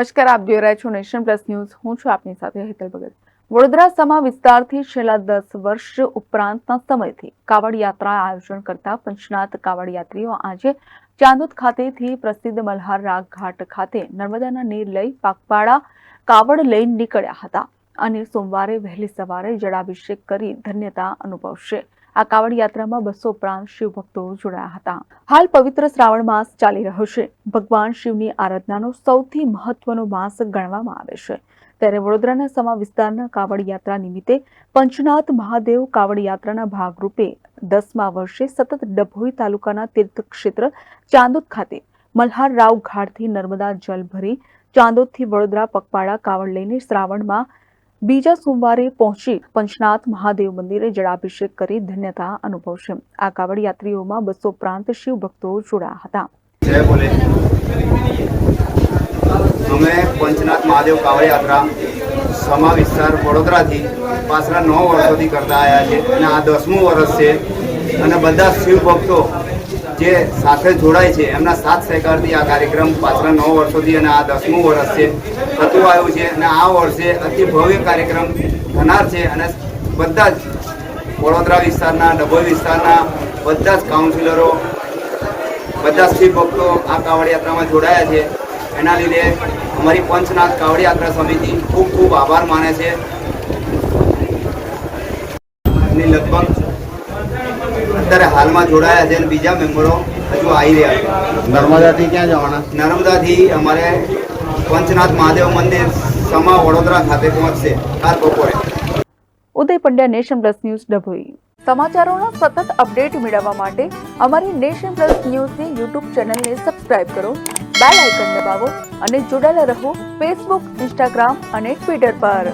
નમસ્કાર, આપ જોઈ રહ્યા છો નેશન પ્લસ ન્યૂઝ. હું છું આપની સાથે હેતલ ભગત. વડોદરા સમા વિસ્તારથી છેલ્લા દસ વર્ષ ઉપરાંતના સમયથી કાવડ યાત્રા આયોજન કરતા પંચનાથ કાવડ યાત્રીઓ આજે ચાંદોદ ખાતેથી પ્રસિદ્ધ મલ્હાર રાગ ઘાટ ખાતે નર્મદાના નીર લઈ પાકપાડા કાવડ લઈ નીકળ્યા હતા અને સોમવારે વહેલી સવારે જળાભિષેક કરી ધન્યતા અનુભવશે. આ કાવડ યાત્રામાં બસો ઉપરાંત શિવભક્તો જોડાયા હતા. હાલ પવિત્ર શ્રાવણ માસ ચાલી રહ્યો છે. ભગવાન શિવની આરાધનાનો સૌથી મહત્વનો માસ ગણવામાં આવે છે. ત્યારે વડોદરાના સમા વિસ્તારના કાવડ યાત્રા નિમિત્તે પંચનાથ મહાદેવ કાવડ યાત્રાના ભાગરૂપે દસમા વર્ષે સતત ડભોઈ તાલુકાના તીર્થક્ષેત્ર ચાંદોદ ખાતે મલ્હાર રાવ ઘાટથી નર્મદા જલ ભરી ચાંદોદથી વડોદરા પગપાળા કાવડ લઈને શ્રાવણમાં બીજા સોમવારે પહોંચી પંચનાથ મહાદેવ મંદિરે જળાભિષેક કરી ધન્યતા અનુભવશે. આ કાવડ યાત્રીઓમાં બસો ઉપરાંત શિવ ભક્તો જોડાયા હતા. અમે પંચનાથ મહાદેવ કાવડ યાત્રા સમા વિસ્તાર વડોદરાથી પાછલા નવ વર્ષોથી કરતા આવ્યા છે અને આ દસમું વર્ષ છે અને બધા શિવ ભક્તો જે સાથે જોડાય છે, એમના સાથ સહકારથી આ કાર્યક્રમ પાછલા નવ વર્ષોથી અને આ દસમું વર્ષ છે, થતું આવ્યું છે અને આ વર્ષે અતિ ભવ્ય કાર્યક્રમ થનાર છે અને બધા જ વડોદરા વિસ્તારના, ડભોઈ વિસ્તારના બધા જ કાઉન્સિલરો બધા શિવ ભક્તો આ કાવડ યાત્રામાં જોડાયા છે. એના લીધે અમારી પંચનાથ કાવડ યાત્રા સમિતિ ખૂબ ખૂબ આભાર માને છે. લગભગ અત્યારે હાલમાં જોડાયા છે અને બીજા મેમ્બરો હજુ આવી રહ્યા છે. નર્મદાથી ક્યાં જવાના? નર્મદાથી અમારે પંચનાથ મહાદેવ મંદિર સમા વડોદરા ખાતે પહોંચશે કાલ બપોરે. Uday Pandya nation plus news Dabhoi. સમાચારોના સતત અપડેટ મેળવવા માટે અમારી નેશન પ્લસ ન્યૂઝની યુટ્યુબ ચેનલને સબસ્ક્રાઇબ કરો બેલ આઇકન દબાવો અને જોડાયેલા રહો ફેસબુક ઇન્સ્ટાગ્રામ અને ટ્વિટર પર.